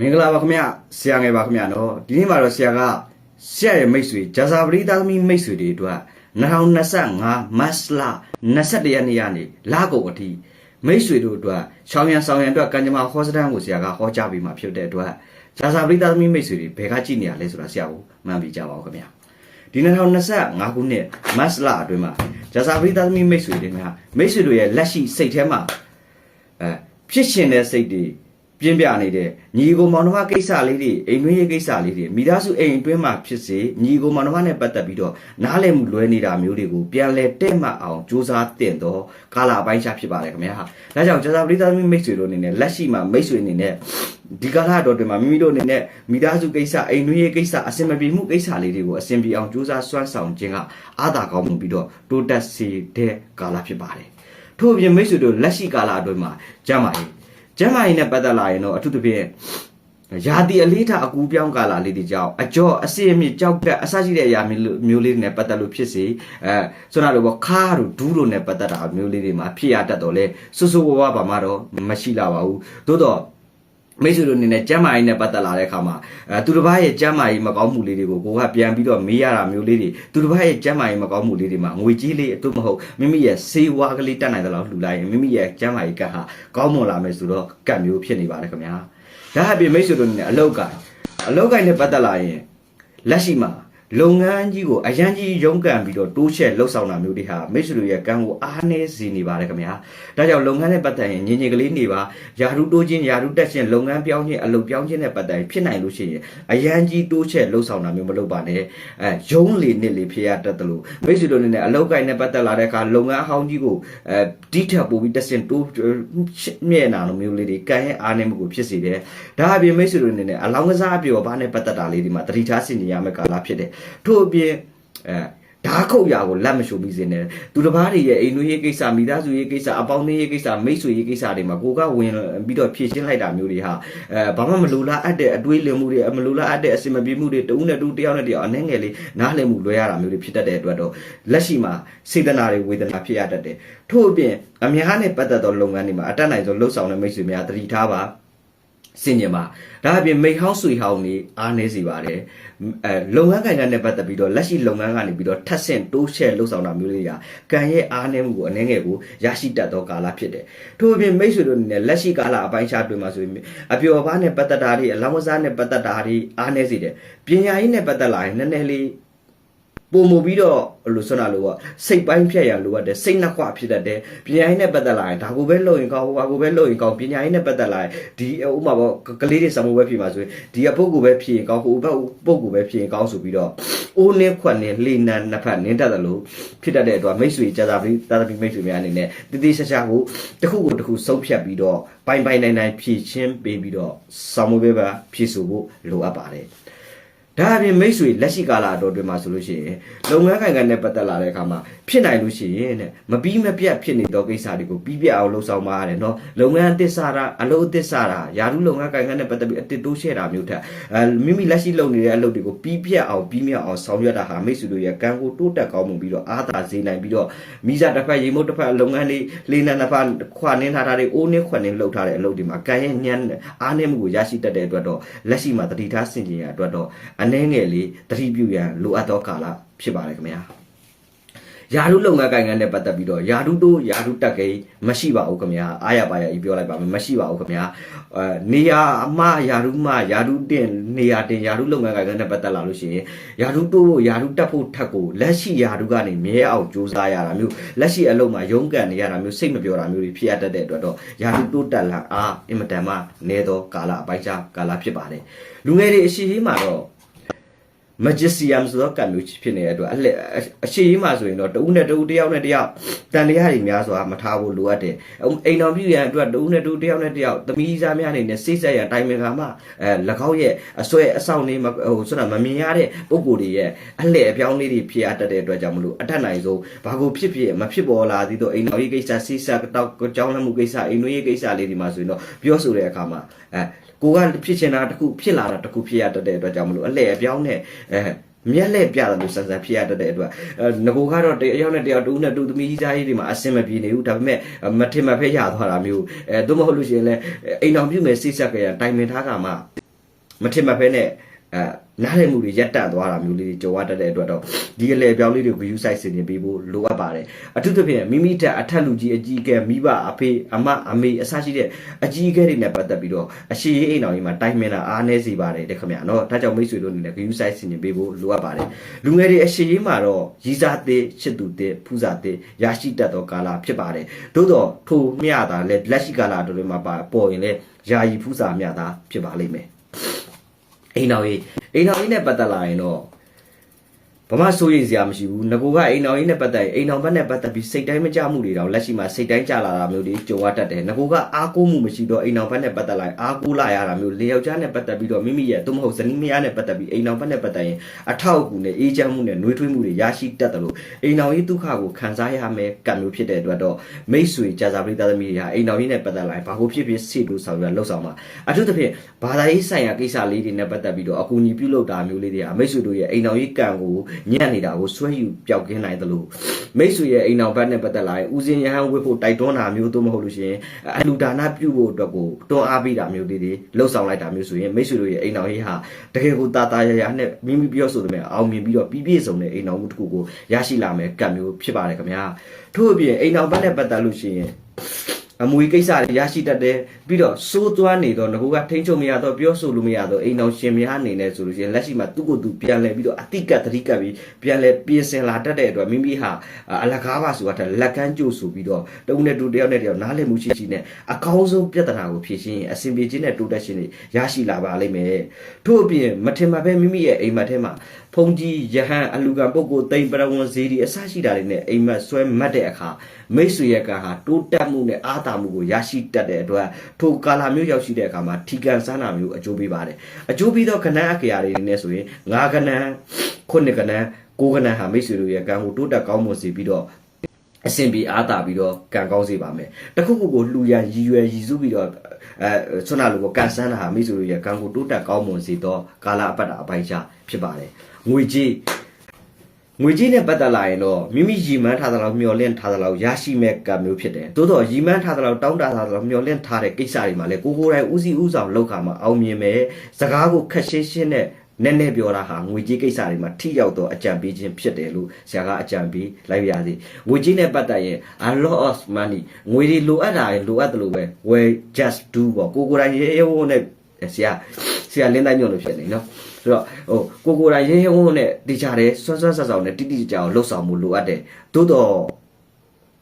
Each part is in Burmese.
မင်္ဂလာပါခင်ဗျဆရာငယ်ပါခင်ဗျနော်ဒီနေ့မှာတော့ဆရာကဆရာရဲ့မိတ်ဆွေဂျာဇာပရိသသမီမိတ်ဆွေတွေအတွက်2025မတ်လ21ရက်နေ့ကနေလကုန်အထိမိတ်ဆွေတို့အတွက်ရှောင်းရံဆောင်ရံအတွက်ကံကြမ္မာဟောစတန်ကိုဆရာကဟောကြားပေးมาဖြစ်တဲ့အတွက်ဂျာဇာပရိသသမီမိတ်ဆွေတွေဘယ်ကကြည့်နေရလဲဆိုတာဆရာကိုမှန်ပြီးကြပါဦးခင်ဗျဒီ2025ခုနှစ်မတ်လအတွင်းမှာဂျာဇာပရိသသမီမိတ်ဆွေတွေကမိတ်ဆွေတို့ရဲ့လက်ရှိစိတ်ထဲမှာအဲဖြစ်ရှင်တဲ့စိတ်တွေ ပြင်းပြနေတဲ့ညီကိုမောင်နှမကိစ္စလေးတွေအိမ်တွင်းရေးကိစ္စလေးတွေမိသားစုအိမ်အတွင်းမှာဖြစ်စေညီကိုမောင်နှမနဲ့ပတ်သက်ပြီးတော့နားလည်မှုလွဲနေတာမျိုးတွေကိုပြန်လဲတဲ့မှတ်အောင်စူးစမ်းတင်တော့ကာလာအပိုင်းခြားဖြစ်ပါတယ်ခင်ဗျာ။ဒါကြောင့်ဂျာဇာပရိသတ်မိတ်ဆွေတို့အနေနဲ့လက်ရှိမှာမိတ်ဆွေအနေနဲ့ဒီကာလတော်တွင်မှာမိမိတို့အနေနဲ့မိသားစုကိစ္စအိမ်တွင်းရေးကိစ္စအစင်မပြေမှုကိစ္စလေးတွေကိုအစင်ပြေအောင်စူးစမ်းစွမ်းဆောင်ခြင်းကအာသာကောင်းမှုပြီးတော့တိုးတက်စေတဲ့ကာလဖြစ်ပါတယ်။ထို့အပြင်မိတ်ဆွေတို့လက်ရှိကာလအတွင်းမှာကြမ်းပါရေး ကျမ်းမာရေးနဲ့ပတ်သက်လာရင်တော့အထူးသဖြင့်ရာသီအလေးထားအကူပြောင်းကာလလေးတွေကြောင့်အကျော်အစစ်အမြစ်ကြောက်တက်အစရှိတဲ့အရာမျိုးလေးတွေနဲ့ပတ်သက်လို့ဖြစ်စေအဲဆိုတော့ဘောခါတို့ဒူးတို့နဲ့ပတ်သက်တာမျိုးလေးတွေမှာဖြစ်ရတတ်တော့လေဆူဆူဝဝဘာမှတော့မရှိလာပါဘူးသို့တော့ မိတ်ဆွေတို့အနေနဲ့ကျမ်းမာရေးနဲ့ပတ်သက်လာတဲ့အခါမှာအဲသူတစ်ပါးရဲ့ကျမ်းမာရေးမကောင်းမှုလေးတွေကိုကိုကပြန်ပြီးတော့မေးရတာမျိုးလေးတွေသူတစ်ပါးရဲ့ကျမ်းမာရေးမကောင်းမှုလေးတွေမှာငွေကြီးလေးအတူမဟုတ်မိမိရဲ့စေဝါကလေးတက်နိုင်တဲ့လောက်လှူလိုက်ရင်မိမိရဲ့ကျမ်းမာရေးကတ်ဟာကောင်းမွန်လာမယ်ဆိုတော့ကတ်မျိုးဖြစ်နေပါတယ်ခင်ဗျာဒါအပြင်မိတ်ဆွေတို့အနေနဲ့အလောက်ကိုင်အလောက်ကိုင်နဲ့ပတ်သက်လာရင်လက်ရှိမှာ လုပ်ငန်းကြီးကိုအရန်ကြီးရုန်းကန်ပြီးတော့တိုးချက်လှုပ်ဆောင်တာမျိုးတွေဟာမိတ်ဆွေတို့ရဲ့ကံကိုအားနည်းစေနေပါတယ်ခင်ဗျာဒါကြောင့်လုပ်ငန်းနဲ့ပတ်သက်ရင်ငြင်းငြင်းကလေးနေပါယာရုတိုးချင်းယာရုတက်ချင်းလုပ်ငန်းပြောင်းချင်းအလုပ်ပြောင်းချင်းနဲ့ပတ်သက်ရင်ဖြစ်နိုင်လို့ရှိရင်အရန်ကြီးတိုးချက်လှုပ်ဆောင်တာမျိုးမလုပ်ပါနဲ့အဲရုံးလေနစ်လေဖြစ်ရတတ်တယ်လို့မိတ်ဆွေတို့အနေနဲ့အလုပ်ကိုင်နဲ့ပတ်သက်လာတဲ့အခါလုပ်ငန်းအဟောင်းကြီးကိုအဲတိထပ်ပို့ပြီးတက်ချင်းတိုးမြဲ့နာလိုမျိုးလေးတွေကံရဲ့အားနည်းမှုကိုဖြစ်စေတယ်ဒါအပြင်မိတ်ဆွေတို့အနေနဲ့အလောင်းကစားအပြောဘာနဲ့ပတ်သက်တာလေးဒီမှာတတိထားဆင်နေရမယ့်ကာလဖြစ်တယ်ထို့အပြင်အဲဓာခုတ်ရာကိုလက်မရှုပြီးစင်တယ်သူတစ်ပါးတွေရဲ့အိမ်နွေးရေးကိစ္စမိသားစုရေးကိစ္စအပေါင်းအသင်းရေးကိစ္စမိတ်ဆွေရေးကိစ္စတွေမှာကိုကဝင်ပြီးတော့ဖြည့်ရှင်းလိုက်တာမျိုးတွေဟာအဲဘာမှမလိုလားအပ်တဲ့အတွေးလင်မှုတွေမလိုလားအပ်တဲ့အစင်မပြေမှုတွေတဦးနဲ့တူတယောက်နဲ့တယောက်အနှဲငယ်လေးနားလည်မှုလွဲရတာမျိုးတွေဖြစ်တတ်တဲ့အတွက်တော့လက်ရှိမှာစေတနာတွေဝေဒနာဖြစ်ရတတ်တယ်ထို့အပြင်အများနဲ့ပတ်သက်သောလုပ်ငန်းတွေမှာအတက်နိုင်ဆုံးလှုပ်ဆောင်တဲ့မိတ်ဆွေများတတိထားပါ စင်ကြင်ပါဒါအပြင်မိဟောင်းဆွေဟောင်းနေအားနေစီပါတယ်အဲလုပ်ငန်းကိုင်ကနဲ့ပတ်သက်ပြီးတော့လက်ရှိလုပ်ငန်းကနေပြီးတော့ထပ်ဆင့်တိုးချဲ့လှုပ်ဆောင်တာမျိုးလေးကကံရဲ့အားနည်းမှုကိုအနေငယ်ကိုရရှိတတ်သောကာလဖြစ်တယ်ထို့အပြင်မိတ်ဆွေတို့အနေနဲ့လက်ရှိကာလအပိုင်းခြားတွင်မှာဆိုရင်အပျော်ပါးနဲ့ပတ်သက်တာတွေအလောင်းကစားနဲ့ပတ်သက်တာတွေအားနည်းစေတယ်ပညာရေးနဲ့ပတ်သက်လာရင်နည်းနည်းလေး ပုံမူပြီးတော့လို့ဆွမ်းတာလို့ကစိတ်ပိုင်းဖြတ်ရလိုအပ်တယ်စိတ်နှခွဖြစ်တတ်တယ်ပညာရေးနဲ့ပတ်သက်လာရင်ဒါကိုပဲလုပ်ရင်ကောင်းဟိုကိုပဲလုပ်ရင်ကောင်းပညာရေးနဲ့ပတ်သက်လာရင်ဒီဥမာပေါ့ကလေးတွေစမှုပဲဖြစ်မှာဆိုရင်ဒီအပုတ်ကိုပဲဖြစ်ရင်ကောင်းဟိုဘက်ပုတ်ကိုပဲဖြစ်ရင်ကောင်းဆိုပြီးတော့အိုးနဲ့ခွက်နဲ့လှေနံနှစ်ဖက်နင်းတတ်တယ်လို့ဖြစ်တတ်တဲ့အတွက်မိတ်ဆွေကြာသာပြီးတာသမီမိတ်ဆွေများအနေနဲ့တတိဆရှာကိုတစ်ခုကိုတစ်ခုစုံဖြတ်ပြီးတော့ပိုင်ပိုင်နိုင်နိုင်ဖြည့်ချင်းပေးပြီးတော့ဆောင်းမွေးပဲပါဖြည့်ဆိုဖို့လိုအပ်ပါတယ် ဒါအပြင်မိတ်ဆွေလက်ရှိကာလအတော်တွင်မှာဆိုလို့ရှိရင်လုပ်ငန်းခိုင်ခံနဲ့ပတ်သက်လာတဲ့အခါမှာ ဖြစ်နိုင်လို့ရှိရင်တဲ့မပြီးမပြတ်ဖြစ်နေသောကိစ္စတွေကိုပြီးပြတ်အောင်လှုပ်ဆောင်ပါရတယ်နော်လုပ်ငန်းအသစ်စားတာအလုပ်အသစ်စားတာယာရုလုပ်ငန်းခိုင်ခံနဲ့ပတ်သက်ပြီးအတစ်တိုးရှဲတာမျိုးထက်အဲမိမိလက်ရှိလုပ်နေတဲ့အလုပ်တွေကိုပြီးပြတ်အောင်ပြီးမြောက်အောင်ဆောင်ရွက်တာဟာမိတ်ဆွေတို့ရဲ့ကံကိုတိုးတက်ကောင်းမှုပြီးတော့အားသာစေနိုင်ပြီးတော့မိစားတစ်ဖက်ရေမုတ်တစ်ဖက်လုပ်ငန်းလေးလေးနံတစ်ဖက်ခွာနင်းထားတာတွေအိုးနင်းခွနင်းလှုပ်ထားတဲ့အလုပ်တွေမှာကံရဲ့ညံအားနည်းမှုကိုရရှိတတ်တဲ့အတွက်တော့လက်ရှိမှာတတိထားဆင်ခြင်ရအတွက်တော့အနှဲငယ်လေးတတိပြုရန်လိုအပ်သောကာလဖြစ်ပါတယ်ခင်ဗျာ ယာရုလုပ်ငန်းကိုင်ငန်းနဲ့ပတ်သက်ပြီးတော့ယာရုတို့ယာရုတက်ကိန်းမရှိပါဘူးခင်ဗျာအားရပါရကြီးပြောလိုက်ပါမယ်မရှိပါဘူးခင်ဗျာအဲနေရာအမယာရုမယာရုတင်နေရာတင်ယာရုလုပ်ငန်းကိုင်ငန်းနဲ့ပတ်သက်လာလို့ရှိရင်ယာရုတို့ယာရုတက်ဖို့ထက်ကိုလက်ရှိယာရုကနေမြဲအောင်ကြိုးစားရတာမျိုးလက်ရှိအလုပ်မှာရုန်းကန်နေရတာမျိုးစိတ်မပြောတာမျိုးတွေဖြစ်ရတတ်တဲ့အတွက်တော့ယာရုတို့တက်လာအားအင်မတန်မှနေသောကာလအပိုင်းခြားကာလဖြစ်ပါတယ်လူငယ်တွေအရှိကြီးမှာတော့ magician ဆိုတော့ကံမျိုးဖြစ်နေတဲ့အတွက်အလက်အရှိကြီးမှဆိုရင်တော့တဦးနဲ့တဦးတယောက်နဲ့တယောက်တန်တရားတွေများစွာမထားဖို့လိုအပ်တယ်အိမ်တော်ပြုရန်အတွက်တဦးနဲ့တဦးတယောက်နဲ့တယောက်သမီးစားများအနေနဲ့စိတ်ဆက်ရတိုင်ပင်ကမှအဲ၎င်းရဲ့အစွဲအဆောင်နေဟိုဆိုတာမမြင်ရတဲ့ပုံကိုယ်တွေရဲ့အလှည့်အပြောင်းလေးတွေဖြစ်ရတတ်တဲ့အတွက်ကြောင့်မလို့အထက်နိုင်ဆုံးဘာကိုဖြစ်ဖြစ်မဖြစ်ပေါ်လာသေးတော့အိမ်တော်ရေးကိစ္စစိတ်ဆက်တောက်ကြောင်းလမှုကိစ္စအိမ်တွင်းရေးကိစ္စလေးတွေမှာဆိုရင်တော့ပြောဆိုတဲ့အခါမှာအဲကိုကဖြစ်ချင်တာတခုဖြစ်လာတာတခုဖြစ်ရတတ်တဲ့အတွက်ကြောင့်မလို့အလှည့်အပြောင်းနဲ့အဲမျက်လက်ပြတယ်လို့ဆန်ဆန်ဖြစ်ရတတ်တဲ့အတွက်ငကိုကတော့တယောက်နဲ့တယောက်တူနဲ့တူသမီးကြီးသားကြီးတွေမှာအဆင်မပြေနေဘူးဒါပေမဲ့မထင်မဖက်ရသွားတာမျိုးအဲသို့မဟုတ်လို့ရှိရင်လည်းအိမ်တော်ပြုမယ်စိတ်ဆက်ကြရတိုင်ပင်ထားကမှမထင်မှတ်ဖဲနဲ့ အဲနားလည်မှုတွေရက်တန့်သွားတာမျိုးလေးတွေကြုံရတတ်တဲ့အတွက်တော့ဒီအလေပြောင်းလေးတွေကို view site စင်တင်ပေးဖို့လိုအပ်ပါတယ်အထူးသဖြင့်မိမိတက်အထက်လူကြီးအကြီးအကဲမိဘအဖေအမအမေအစရှိတဲ့အကြီးအကဲတွေနဲ့ပတ်သက်ပြီးတော့အရှိရေးအိမ်တော်ကြီးမှာတိုင်းမင်းတာအားနည်းစေပါတယ်တဲ့ခင်ဗျာနော်ဒါကြောင့်မိတ်ဆွေတို့အနေနဲ့ view site စင်တင်ပေးဖို့လိုအပ်ပါတယ်လူငယ်တွေအရှိရေးမှာတော့ရီးစားသေးချစ်သူသေးဖူးစာသေးရရှိတတ်သောကာလဖြစ်ပါတယ်သို့တော့ထိုမျှတာလဲလက်ရှိကာလတို့တွေမှာပါပေါ်ရင်လဲယာယီဖူးစာမျှတာဖြစ်ပါလိမ့်မယ် အိမ်တော်ကြီးအိမ်တော်ကြီးနဲ့ပတ်သက်လာရင်တော့ ဘာမှစိုးရိမ်စရာမရှိဘူးငကိုကအိမ်တော်ကြီးနဲ့ပတ်သက်ရင်အိမ်တော်ဘက်နဲ့ပတ်သက်ပြီးစိတ်တိုင်းမကြမှုတွေတော့လက်ရှိမှာစိတ်တိုင်းကြလာတာမျိုးတွေကြုံရတတ်တယ်ငကိုကအားကိုးမှုမရှိတော့အိမ်တော်ဘက်နဲ့ပတ်သက်လာရင်အားကိုးလာရတာမျိုးလေယောက်ျားနဲ့ပတ်သက်ပြီးတော့မိမိရဲ့သို့မဟုတ်ဇနီးမယားနဲ့ပတ်သက်ပြီးအိမ်တော်ဘက်နဲ့ပတ်သက်ရင်အထောက်အကူနဲ့အေးချမ်းမှုနဲ့နှွေးထွေးမှုတွေရရှိတတ်တယ်လို့အိမ်တော်ကြီးဒုက္ခကိုခံစားရမယ်ကံမျိုးဖြစ်တဲ့အတွက်တော့မိတ်ဆွေကြာစာပရိသတ်သမီးတွေဟာအိမ်တော်ကြီးနဲ့ပတ်သက်လာရင်ဘာကိုဖြစ်ဖြစ်စိတ်လို့ဆောင်ရလှုပ်ဆောင်မှာအထူးသဖြင့်ဘာသာရေးဆိုင်ရာကိစ္စလေးတွေနဲ့ပတ်သက်ပြီးတော့အကူအညီပြုလုပ်တာမျိုးလေးတွေဟာမိတ်ဆွေတို့ရဲ့အိမ်တော်ကြီးကံကိုညံ့နေတာကိုဆွဲယူပျောက်ကင်းနိုင်သလိုမိတ်ဆွေရဲ့အိမ်တော်ဘက်နဲ့ပတ်သက်လာရင်ဦးစင်ရဟန်းဝတ်ဖို့တိုက်တွန်းတာမျိုးသို့မဟုတ်လို့ရှိရင်အလူဒါနပြုဖို့အတွက်ကိုတွန်းအားပေးတာမျိုးလေးတွေလှုပ်ဆောင်လိုက်တာမျိုးဆိုရင်မိတ်ဆွေတို့ရဲ့အိမ်တော်ကြီးဟာတကယ်ကိုတာတာရရနဲ့မိမိပြောဆိုတဲ့မဲ့အောင်မြင်ပြီးတော့ပြည့်ပြည့်စုံတဲ့အိမ်တော်မှုတစ်ခုကိုရရှိလာမယ်ကံမျိုးဖြစ်ပါတယ်ခင်ဗျာထို့အပြင်အိမ်တော်ဘက်နဲ့ပတ်သက်လို့ရှိရင် အမွေကိစ္စတွေရရှိတတ်တယ်ပြီးတော့စိုးသွားနေတော့ငကူကထိန်းချုပ်မရတော့ပြောဆိုလို့မရတော့အိမ်တော်ရှင်များအနေနဲ့ဆိုလို့ရှိရင်လက်ရှိမှာသူ့ကိုယ်သူပြန်လဲပြီးတော့အတိကတ်တတိကတ်ပြီးပြန်လဲပြင်ဆင်လာတတ်တဲ့အတွက်မိမိဟာအလကားပါဆိုတာလက်ကမ်းကြိုးဆိုပြီးတော့တဦးနဲ့တူတယောက်နဲ့တယောက်နားလည်မှုရှိရှိနဲ့အကောင်းဆုံးပြဿနာကိုဖြေရှင်းရင်အဆင်ပြေခြင်းနဲ့တိုးတက်ခြင်းတွေရရှိလာပါလိမ့်မယ်ထို့အပြင်မထင်မှတ်ပဲမိမိရဲ့အိမ်မက်ထဲမှာဖုန်ကြီးယဟန်အလူကပုဂ္ဂိုလ်တိမ်ပရဝံဇေဒီအစရှိတာတွေနဲ့အိမ်မက်ဆွဲမတ်တဲ့အခါမိတ်ဆွေရဲ့ကံဟာတိုးတက်မှုနဲ့အားသာမှုကိုရရှိတတ်တဲ့အတွက်ထိုကာလာမျိုးရောက်ရှိတဲ့အခါမှာထီကန်ဆန်းတာမျိုးအကျိုးပေးပါတယ်အကျိုးပေးသောကဏ္ဍအခရာတွေနဲ့ဆိုရင်ငါးကဏ္ဍခုနှစ်ကဏ္ဍကိုးကဏ္ဍဟာမိတ်ဆွေတို့ရဲ့ကံကိုတိုးတက်ကောင်းမွန်စေပြီးတော့အဆင်ပြေအားတာပြီးတော့ကံကောင်းစေပါမယ်တခုခုကိုလှူရန်ရည်ရွယ်ရည်စူးပြီးတော့အဲဆွမ်းနာလိုကိုကန်ဆန်းတာဟာမိတ်ဆွေတို့ရဲ့ကံကိုတိုးတက်ကောင်းမွန်စေတော့ကာလအပတ်တာအပိုင်းခြားဖြစ်ပါတယ်ငွေကြီး ငွေကြီးနဲ့ပတ်သက်လာရင်တော့မိမိရည်မှန်းထားသလောက်မျှော်လင့်ထားသလောက်ရရှိမဲ့ကံမျိုးဖြစ်တယ်။သို့တော့ရည်မှန်းထားသလောက်တောင်းတထားသလောက်မျှော်လင့်ထားတဲ့ကိစ္စတွေမှာလည်းကိုကိုယ်တိုင်ဦးစီးဦးဆောင်လုပ်ခါမှာအောင်မြင်မယ်။စကားကိုခက်ရှင်းရှင်းနဲ့နည်းနည်းပြောတာဟာငွေကြေးကိစ္စတွေမှာထိရောက်တော့အကြံပေးခြင်းဖြစ်တယ်လို့ဆရာကအကြံပေးလိုက်ပါရစေ။ငွေကြေးနဲ့ပတ်သက်ရင် a lot of money ငွေတွေလိုအပ်တာရင်လိုအပ်တယ်လို့ပဲ well just do ပေါ့ကိုကိုယ်တိုင်ရေရေဝုန်းနဲ့ဆရာဆရာလင်းတိုင်းညွန့်လို့ဖြစ်နေနော်။ ဆိုတော့ဟိုကိုကိုယ်တိုင်ရေရေဝုန်းနဲ့တည်ကြတယ်ဆွမ်းဆွမ်းဆက်ဆောင်နဲ့တိတိကျကျအောင်လှုပ်ဆောင်မှုလိုအပ်တယ်။သို့တော့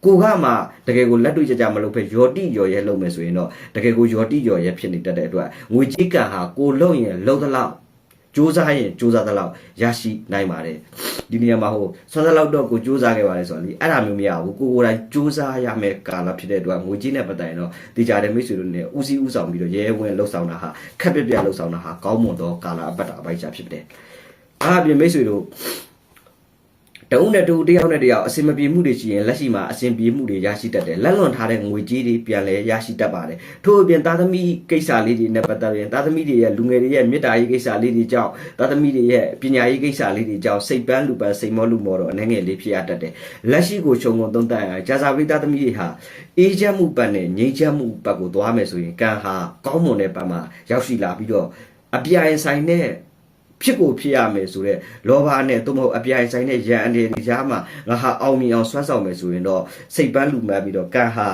ကိုကမှတကယ်ကိုလက်တွေ့ကြကြမလုပ်ဖက်ယောတိယောရဲလုပ်မယ်ဆိုရင်တော့တကယ်ကိုယောတိယောရဲဖြစ်နေတတ်တဲ့အတွက်ငွေကြီးကံဟာကိုလုံရင်လုံသလောက် စူးစမ်းရင်စူးစမ်းသလောက်ရရှိနိုင်ပါတယ်ဒီနေရာမှာဟိုဆွမ်းသလောက်တော့ကိုစူးစမ်းခဲ့ပါတယ်ဆိုတော့လေအဲ့ဒါမျိုးမရဘူးကိုကိုယ်တိုင်စူးစမ်းရမယ်ကာလဖြစ်တဲ့အတွက်ငွေကြီးနဲ့ပတ်သက်ရင်တော့တေချာတဲ့မိတ်ဆွေတို့နဲ့ဦးစီးဦးဆောင်ပြီးတော့ရဲရဲဝင်လှုပ်ဆောင်တာဟာခက်ပြပြလှုပ်ဆောင်တာဟာကောင်းမွန်သောကာလအပတ်တာအပိုက်ချဖြစ်တယ်အားအပြင်မိတ်ဆွေတို့ တအုပ်နဲ့တူတယောက်နဲ့တယောက်အစင်မပြေမှုတွေရှိရင်လက်ရှိမှာအစင်ပြေမှုတွေရရှိတတ်တယ်လက်လွန်ထားတဲ့ငွေကြေးတွေပြန်လဲရရှိတတ်ပါတယ်ထို့အပြင်သားသမီးကိစ္စလေးတွေနဲ့ပတ်သက်ရင်သားသမီးတွေရဲ့လူငယ်တွေရဲ့မေတ္တာရေးကိစ္စလေးတွေကြောင့်သားသမီးတွေရဲ့ပညာရေးကိစ္စလေးတွေကြောင့်စိတ်ပန်းလူပန်းစိတ်မောလူမောတော့အနေငယ်လေးဖြစ်ရတတ်တယ်လက်ရှိကိုခြုံငုံသုံးသပ်ရကြာစာပိသားသမီးတွေဟာအေးချမ်းမှုပတ်နဲ့ငြိမ်းချမ်းမှုပတ်ကိုသွားမယ်ဆိုရင်ကံဟာကောင်းမွန်တဲ့ပတ်မှာရောက်ရှိလာပြီးတော့အပြိုင်ဆိုင်တဲ့ ဖြစ်ကိုဖြစ်ရမယ်ဆိုတော့လောဘနဲ့သို့မဟုတ်အပြိုင်ဆိုင်တဲ့ရန်အနေတွေကြားမှာငါဟာအောင်မြင်အောင်ဆွမ်းဆောင်မယ်ဆိုရင်တော့စိတ်ပန်းလူမှတ်ပြီးတော့ကံဟာ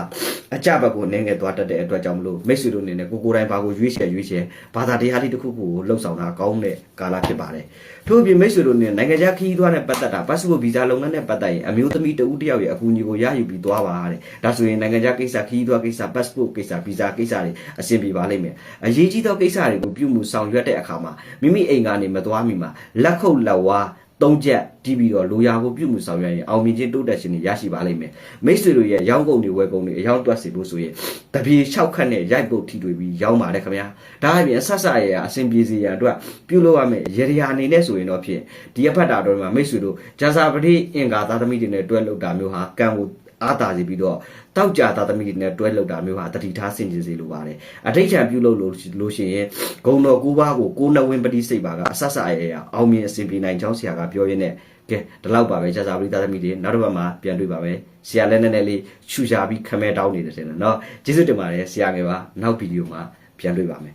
အကြဘက်ကိုနင်းငယ်သွားတတ်တဲ့အတွက်ကြောင့်မလို့မိတ်ဆွေတို့အနေနဲ့ကိုကိုယ်တိုင်ဘာကိုရွေးချယ်ရွေးချယ်ဘာသာတရားလေးတစ်ခုခုကိုလှုပ်ဆောင်တာကောင်းတဲ့ကာလဖြစ်ပါတယ်ထို့အပြင်မိတ်ဆွေတို့အနေနဲ့နိုင်ငံခြားခရီးသွားနဲ့ပတ်သက်တာ passport visa လုပ်ငန်းနဲ့ပတ်သက်ရင်အမျိုးသမီးတဦးတစ်ယောက်ရဲ့အကူအညီကိုရယူပြီးသွားပါတဲ့ဒါဆိုရင်နိုင်ငံခြားကိစ္စခရီးသွားကိစ္စ passport ကိစ္စ visa ကိစ္စတွေအဆင်ပြေပါလိမ့်မယ်အရေးကြီးသောကိစ္စတွေကိုပြုမှုဆောင်ရွက်တဲ့အခါမှာမိမိအိမ်ကနေမသွားမီမှာလက်ခုပ်လက်ဝါးသုံးချက်တီးပြီးတော့လိုရာကိုပြုမှုဆောင်ရွက်ရင်အောင်မြင်ခြင်းတိုးတက်ခြင်းတွေရရှိပါလိမ့်မယ်မိတ်ဆွေတို့ရဲ့ရောင်းကုန်တွေဝယ်ကုန်တွေအယောင်တွက်စီဖို့ဆိုရင်တပြေ၆ခတ်နဲ့ရိုက်ပုတ်ထိတွေ့ပြီးရောင်းပါတယ်ခင်ဗျာဒါအပြင်အဆက်ဆက်ရရအဆင်ပြေစေရန်အတွက်ပြုလုပ်ရမယ်ရေရာအနေနဲ့ဆိုရင်တော့ဖြင့်ဒီအဖက်တာတော်မှာမိတ်ဆွေတို့ဂျာစာပတိအင်္ဂါသာသမီတွေနဲ့တွဲလုပ်တာမျိုးဟာကံကို အားသာစီပြီးတော့တောက်ကြသားသမီးတွေနဲ့တွဲလောက်တာမျိုးဟာတတိထားဆင်ခြင်စေလိုပါတယ်အဋိဋ္ဌံပြုလုပ်လို့လို့ရှိရင်ဂုံတော်ကိုးပါးကိုကိုနဝင်းပတိစိတ်ပါကအဆက်ဆက်အရရအောင်မြင်အစဉ်ပြေနိုင်ချောင်းဆရာကပြောရင်းနဲ့ကဲဒီလောက်ပါပဲကြာစာပရိသတ်သမီးတွေနောက်တစ်ပတ်မှာပြန်တွေ့ပါမယ်ဆရာလည်းနည်းနည်းလေးချူရှာပြီးခမဲတောင်းနေတယ်ထင်တယ်နော်ကျေးဇူးတင်ပါတယ်ဆရာငယ်ပါနောက်ဗီဒီယိုမှာပြန်တွေ့ပါမယ်